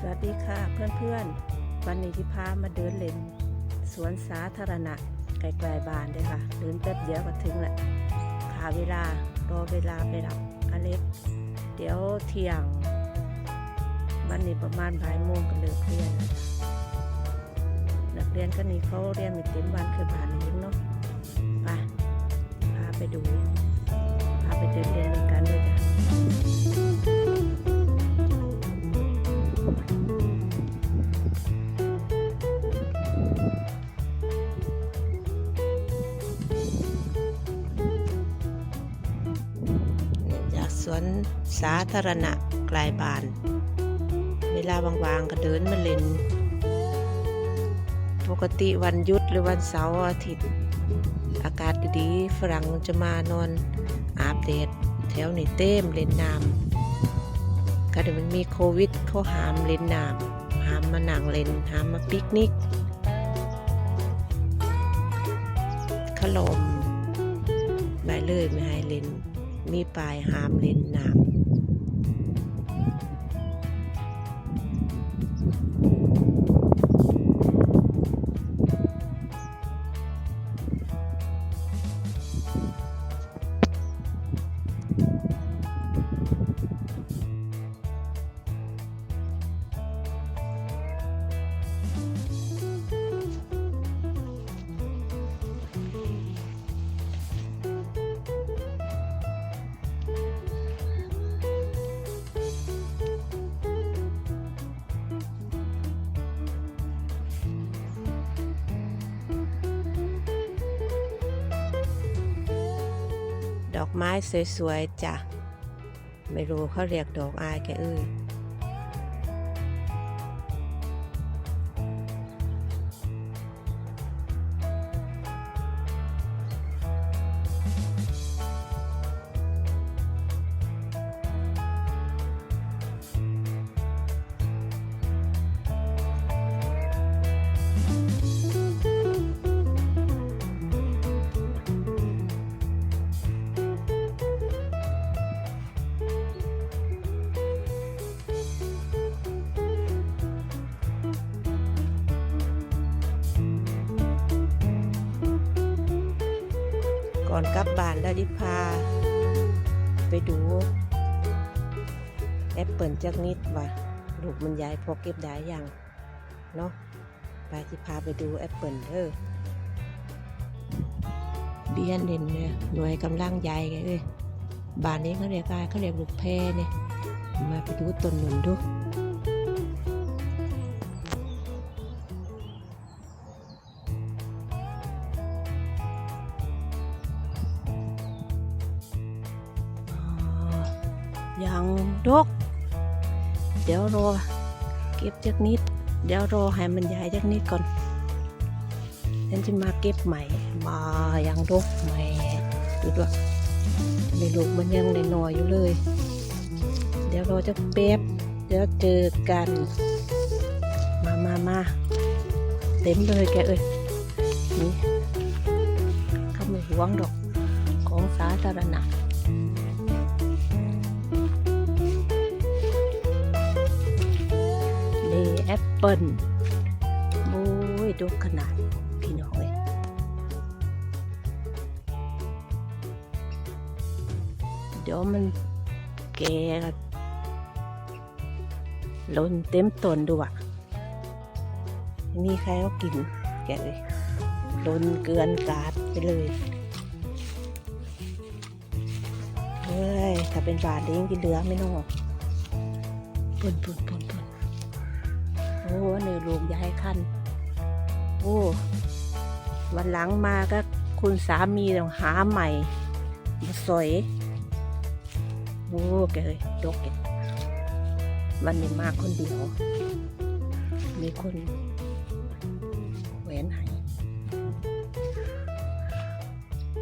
สวัสดีค่ะเพื่อนๆ วันนี้ที่พามาเดินเล่นสวนสาธารณะไกลๆบ้านเลยค่ะ เดินแป๊บเดียวก็ถึงแหละขาเวลารอเวลาไปรับอเล็กเดี๋ยวเที่ยง วันนี้ประมาณบ่ายโมงก็เลิกเรียนแล้วจ้ะนักเรียนก็นี่เขาเรียนม่เต็มวันคือบ้านเองเนาะไปพาไปดูพาไปเดินเรียนกันเลยจ้ะ สวนสาธารณะกลายบาน เวลาว่างๆก็เดินมาเล่น ปกติวันหยุดหรือวันเสาร์อาทิตย์ อากาศดีๆฝรั่งจะมานอนอาบแดดแถวนี่เต็มเล่นน้ำก็เดี๋ยวมันมีโควิดเขาห้ามเล่นน้ำห้ามมาหนังเล่นห้ามมาปิกนิกขลมไปเลยไม่ให้เล่น มีปลายหามเล่นน้ำ ดอกไม้สวยๆจ้ะ ไม่รู้เขาเรียกดอกอายแกเอ้ย ก่อนกลับบ้านแล้วดิพา ไปดู แอปเปิลจักนิดว่าลูกมันใหญ่พอเก็บได้ยังเนาะไปที่พาไปดูแอปเปิลเด้อเบียนเด่นเนี่ยหน่วยกำลังใหญ่ไงเอ้ยบ้านนี้เขาเรียกอะไรเขาเรียกลูกแพรเนี่ยมาไปดูต้นหนุนดู อยังดก เดี๋ยวรอเก็บจักนิด เดี๋ยวรอให้มันใหญ่จักนิดก่อนฉันจะมาเก็บใหม่ มาอยังดกใหม่ดูด้วยในลูกมันยังใน้อยอยู่เลย เดี๋ยวรอจะเป๊บเดี๋ยวเจอกัน มามามาเต็มเลยแกเอ้ยนี่เขาไม่หวงดอกของสาธารณะ ปเปิลโอ้ยดูขนาด พี่น้องเลยเดี๋ยวมันแก่ล้นเต็มต้นดูอะมีใครเขากินแกเลยล้นเกลือนกาดไปเลยเฮ้ยถ้าเป็นบาทเลี้ยงกินเหลือไม่น้องปุ่นปุ่นปุ่นปุ่น โอ้ในลูกยายคันโอ้ วันหลังมาก็คุณสามีต้องหาใหม่มาสอยโอ้แกเลยดกเก็วันนี้มาคนเดียว มีคนแหวนให้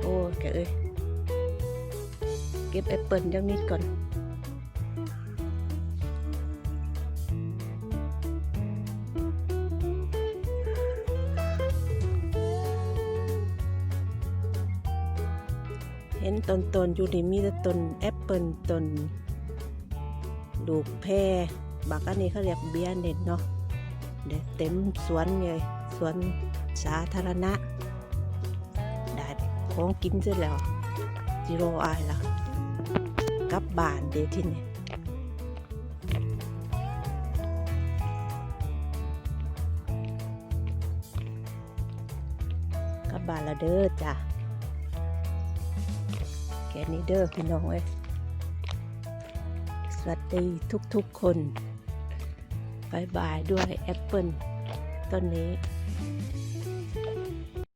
โอ้แกเอ้ยเก็บแอปเปิลจังนิดก่อน เห็นต้นต้นอยู่นี่มีแต่ต้นแอปเปิลต้นลูกแพรบากอันนี้เขาเรียกเบียร์เน็ตเนาะเดี๋ยเต็มสวนเลยสวนสาธารณะได้ของกินเสร็จแล้วจิโรอายละกลับบ้านเดี๋ยวที่นี่กลับบ้านและเด้อจ้ะ ค่นี้เด้อพี่น้องเอ้ยสวัสดีทุกๆคนบายบายด้วยแอปเปิลต้นนี้